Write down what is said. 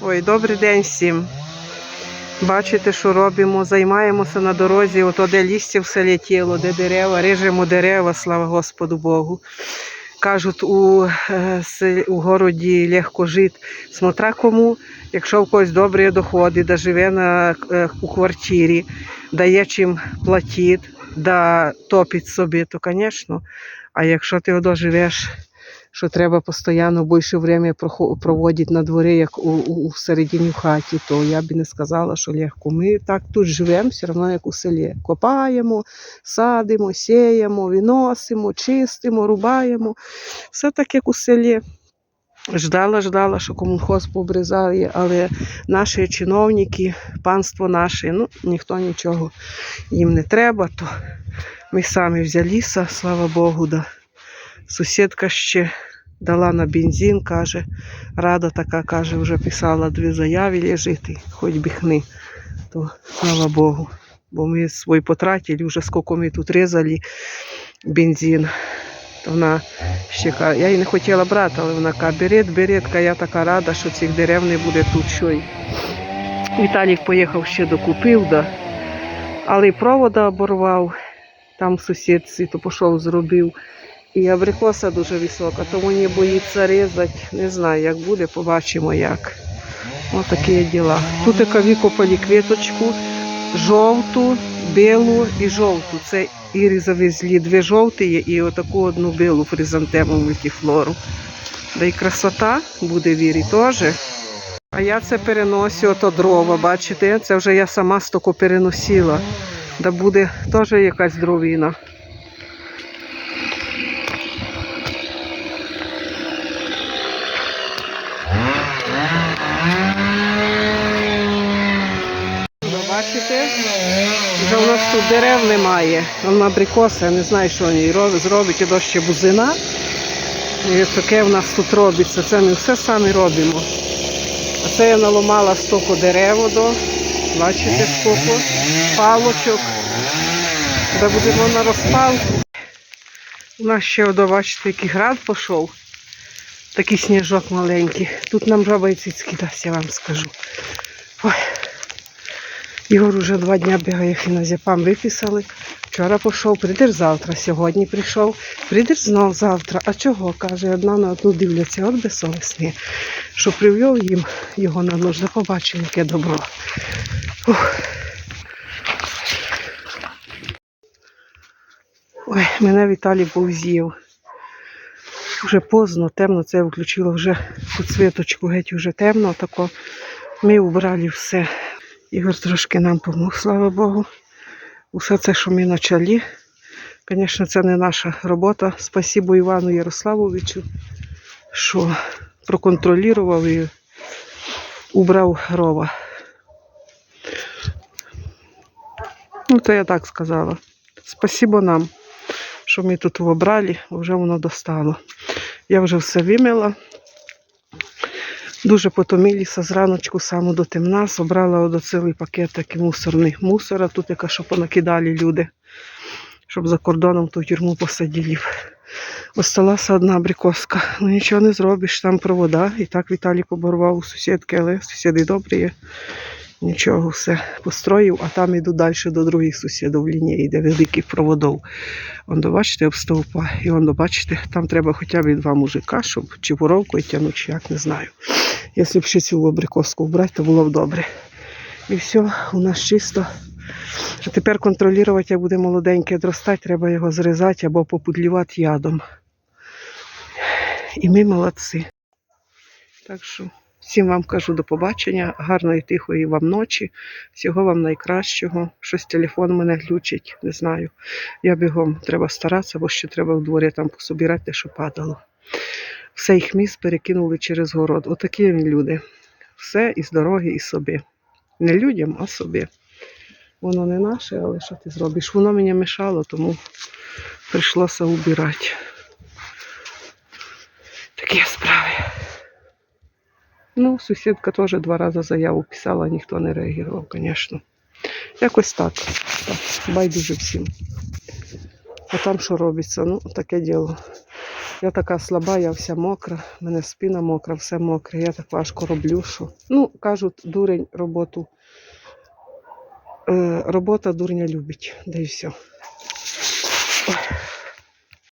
Ой, добрий день всім. Бачите, що робимо? Займаємося на дорозі, ото де лістя все летіло, де дерева, режемо дерева, слава Господу Богу. Кажуть, у, е, у городі легко жити. Смотря кому, якщо в когось добрі доходи, да живе на, е, у квартирі, дає чим платить, да топить собі, то, звісно. А якщо ти одо живеш що треба постійно більше время проводити на дворі, як у, у, у середині хаті, то я б не сказала, що легко. Ми так тут живемо, все одно як у селі. Копаємо, садимо, сіємо, виносимо, чистимо, рубаємо. Все так, як у селі. Ждала, ждала, що комунхоз пообрізає, але наші чиновники, панство наше, ну ніхто нічого їм не треба, то ми самі взялися, слава Богу. Да. Сусідка ще дала на бензин, каже, рада така, каже, вже писала дві заяви лежити, хоч би хни. То слава Богу. Бо ми свій потратили, вже скільки ми тут різали бензин. То вона ще каже, я її не хотіла брати, але вона каже, берет, берет, я така рада, що цих дерев не буде тут. Що й. Віталік поїхав ще докупив, да. але й провода оборвав, там сусідці, то пішов, зробив. І абрикоса дуже висока, тому не боїться різати. Не знаю, як буде, побачимо як. Ось такі діла. Тут яка викопали квіточку, жовту, білу і жовту. Це Ірі завезли дві жовті і отаку одну білу фризантему мультифлору. Да і красота буде в Ірі теж. А я це переносю, ото дрова, бачите? Це вже я сама стоку переносила. Да буде теж якась дровіна. Ви бачите? Вже у нас тут дерев немає. Вон абрикоса, я не знаю, що вони. Зробить і ще бузина. І таке в нас тут робиться. Це ми все самі робимо. А це я наламала стільки дерев до. Бачите, скільки палочок. Де будемо на розпалку. У нас ще одо, бачите, який град пішов. Такий сніжок маленький. Тут нам жаба і цицьки я вам скажу. Ой. Ігор уже два дні бігає фінозепам виписали. Вчора пішов, прийдеш завтра, сьогодні прийшов, прийдеш знов завтра. А чого? каже, одна на одну дивляться, от безсовісні, що привів їм його на нужда, побачив, яке добро. Ух. Ой, мене Віталій був з'їв. Вже поздно, темно, це я включила вже підсвіточку, геть вже темно, тако. Ми убрали все. Ігор трошки нам помог, слава Богу. Усе це, що ми почали. Звісно, це не наша робота. Спасибо Івану Ярославовичу, що проконтролював і убрав рова. Ну, то я так сказала. Спасибо нам, що ми тут обрали, вже воно достало. Я вже все вимила. Дуже потомилися зраночку саме до темна, собрала до цілий пакет такий мусорний мусора, тут яка що понакидали люди, щоб за кордоном ту тюрму посадили. Осталася одна абрикоска. Ну нічого не зробиш, там провода. І так Віталій поборвав у сусідки, але сусіди добрі є. Нічого, все построїв, а там іду далі до других сусідів лінії, де великих проводов. Он бачите, об стовпа. І он бачите, там треба хоча б два мужика, щоб чи воровкою тягнути, чи як не знаю. Якщо б ще цю абрикоску вбрати, то було б добре. І все, у нас чисто. А тепер контролювати, як буде молоденький відростати, треба його зрізати або попудлювати ядом. І ми молодці. Так що всім вам кажу до побачення, гарної тихої вам ночі, всього вам найкращого. Щось телефон мене глючить, не знаю. Я бігом треба старатися, бо ще треба в дворі там пособирати, те, що падало. Все їх міст перекинули через город. Отакі люди. Все із дороги, і собі. Не людям, а собі. Воно не наше, але що ти зробиш? Воно мені мешало, тому прийшлося убирати. Такі справи. Ну, сусідка теж два рази заяву писала, ніхто не реагував, звісно. Якось так. так. Байдуже всім. А там що робиться? Ну, таке діло. Я така слаба, я вся мокра, в мене спина мокра, все мокре. Я так важко роблю, що. Ну, кажуть, дурень роботу. Е, робота дурня любить, да і все. Ой.